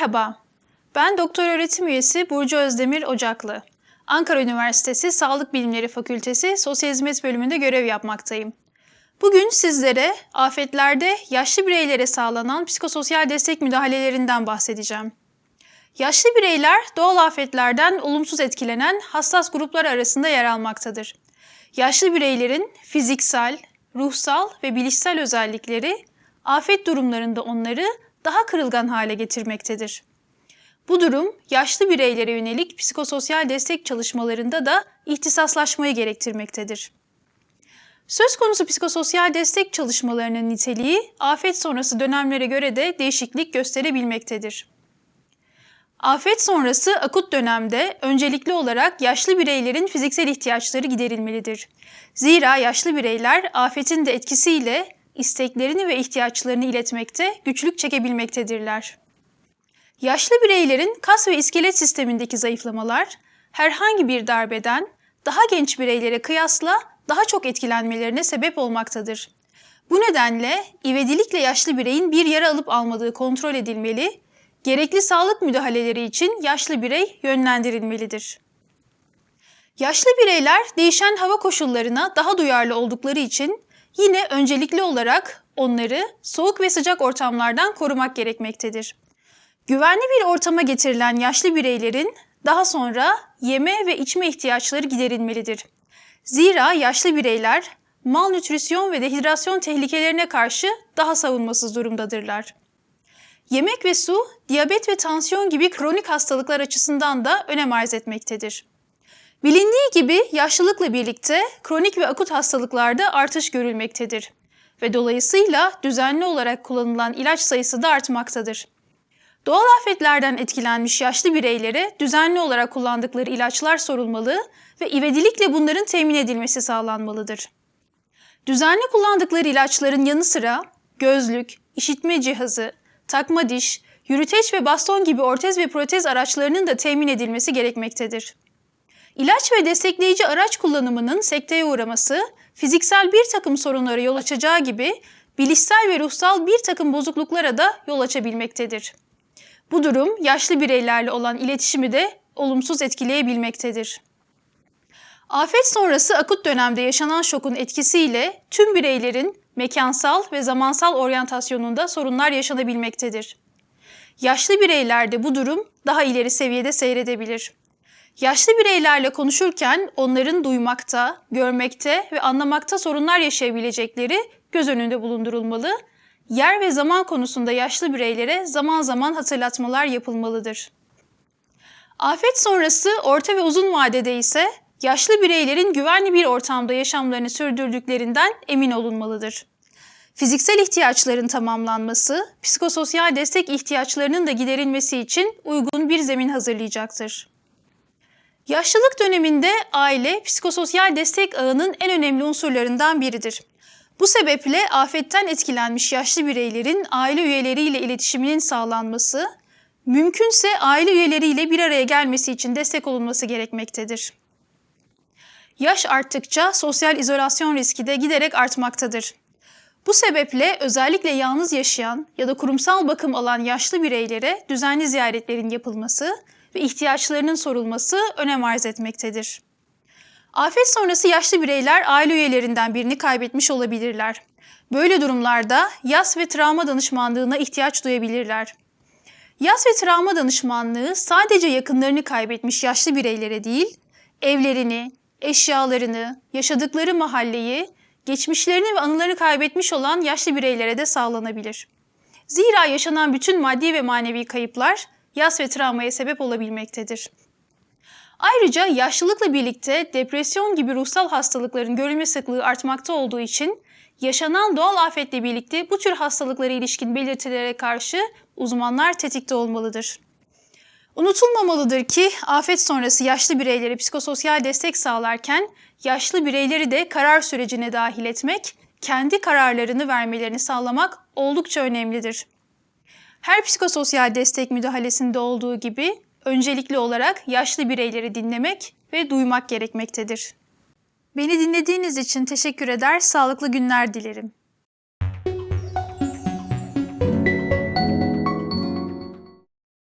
Merhaba, ben doktor öğretim üyesi Burcu Özdemir Ocaklı. Ankara Üniversitesi Sağlık Bilimleri Fakültesi Sosyal Hizmet Bölümünde görev yapmaktayım. Bugün sizlere afetlerde yaşlı bireylere sağlanan psikososyal destek müdahalelerinden bahsedeceğim. Yaşlı bireyler doğal afetlerden olumsuz etkilenen hassas gruplar arasında yer almaktadır. Yaşlı bireylerin fiziksel, ruhsal ve bilişsel özellikleri afet durumlarında onları daha kırılgan hale getirmektedir. Bu durum yaşlı bireylere yönelik psikososyal destek çalışmalarında da ihtisaslaşmayı gerektirmektedir. Söz konusu psikososyal destek çalışmalarının niteliği afet sonrası dönemlere göre de değişiklik gösterebilmektedir. Afet sonrası akut dönemde öncelikli olarak yaşlı bireylerin fiziksel ihtiyaçları giderilmelidir. Zira yaşlı bireyler afetin de etkisiyle isteklerini ve ihtiyaçlarını iletmekte güçlük çekebilmektedirler. Yaşlı bireylerin kas ve iskelet sistemindeki zayıflamalar herhangi bir darbeden daha genç bireylere kıyasla daha çok etkilenmelerine sebep olmaktadır. Bu nedenle ivedilikle yaşlı bireyin bir yara alıp almadığı kontrol edilmeli, gerekli sağlık müdahaleleri için yaşlı birey yönlendirilmelidir. Yaşlı bireyler değişen hava koşullarına daha duyarlı oldukları için yine öncelikli olarak onları soğuk ve sıcak ortamlardan korumak gerekmektedir. Güvenli bir ortama getirilen yaşlı bireylerin daha sonra yeme ve içme ihtiyaçları giderilmelidir. Zira yaşlı bireyler malnütrisyon ve dehidrasyon tehlikelerine karşı daha savunmasız durumdadırlar. Yemek ve su, diyabet ve tansiyon gibi kronik hastalıklar açısından da önem arz etmektedir. Bilindiği gibi yaşlılıkla birlikte kronik ve akut hastalıklarda artış görülmektedir ve dolayısıyla düzenli olarak kullanılan ilaç sayısı da artmaktadır. Doğal afetlerden etkilenmiş yaşlı bireylere düzenli olarak kullandıkları ilaçlar sorulmalı ve ivedilikle bunların temin edilmesi sağlanmalıdır. Düzenli kullandıkları ilaçların yanı sıra gözlük, işitme cihazı, takma diş, yürüteç ve baston gibi ortez ve protez araçlarının da temin edilmesi gerekmektedir. İlaç ve destekleyici araç kullanımının sekteye uğraması, fiziksel bir takım sorunlara yol açacağı gibi bilişsel ve ruhsal bir takım bozukluklara da yol açabilmektedir. Bu durum yaşlı bireylerle olan iletişimi de olumsuz etkileyebilmektedir. Afet sonrası akut dönemde yaşanan şokun etkisiyle tüm bireylerin mekansal ve zamansal oryantasyonunda sorunlar yaşanabilmektedir. Yaşlı bireylerde bu durum daha ileri seviyede seyredebilir. Yaşlı bireylerle konuşurken onların duymakta, görmekte ve anlamakta sorunlar yaşayabilecekleri göz önünde bulundurulmalı yer ve zaman konusunda yaşlı bireylere zaman zaman hatırlatmalar yapılmalıdır. Afet sonrası orta ve uzun vadede ise yaşlı bireylerin güvenli bir ortamda yaşamlarını sürdürdüklerinden emin olunmalıdır. Fiziksel ihtiyaçların tamamlanması, psikososyal destek ihtiyaçlarının da giderilmesi için uygun bir zemin hazırlayacaktır. Yaşlılık döneminde aile psikososyal destek ağının en önemli unsurlarından biridir. Bu sebeple afetten etkilenmiş yaşlı bireylerin aile üyeleriyle iletişiminin sağlanması, mümkünse aile üyeleriyle bir araya gelmesi için destek olunması gerekmektedir. Yaş arttıkça sosyal izolasyon riski de giderek artmaktadır. Bu sebeple özellikle yalnız yaşayan ya da kurumsal bakım alan yaşlı bireylere düzenli ziyaretlerin yapılması ve ihtiyaçlarının sorulması önem arz etmektedir. Afet sonrası yaşlı bireyler aile üyelerinden birini kaybetmiş olabilirler. Böyle durumlarda yas ve travma danışmanlığına ihtiyaç duyabilirler. Yas ve travma danışmanlığı sadece yakınlarını kaybetmiş yaşlı bireylere değil, evlerini, eşyalarını, yaşadıkları mahalleyi, geçmişlerini ve anılarını kaybetmiş olan yaşlı bireylere de sağlanabilir. Zira yaşanan bütün maddi ve manevi kayıplar yas ve travmaya sebep olabilmektedir. Ayrıca yaşlılıkla birlikte depresyon gibi ruhsal hastalıkların görülme sıklığı artmakta olduğu için yaşanan doğal afetle birlikte bu tür hastalıklara ilişkin belirtilere karşı uzmanlar tetikte olmalıdır. Unutulmamalıdır ki afet sonrası yaşlı bireylere psikososyal destek sağlarken yaşlı bireyleri de karar sürecine dahil etmek, kendi kararlarını vermelerini sağlamak oldukça önemlidir. Her psikososyal destek müdahalesinde olduğu gibi öncelikli olarak yaşlı bireyleri dinlemek ve duymak gerekmektedir. Beni dinlediğiniz için teşekkür eder, sağlıklı günler dilerim.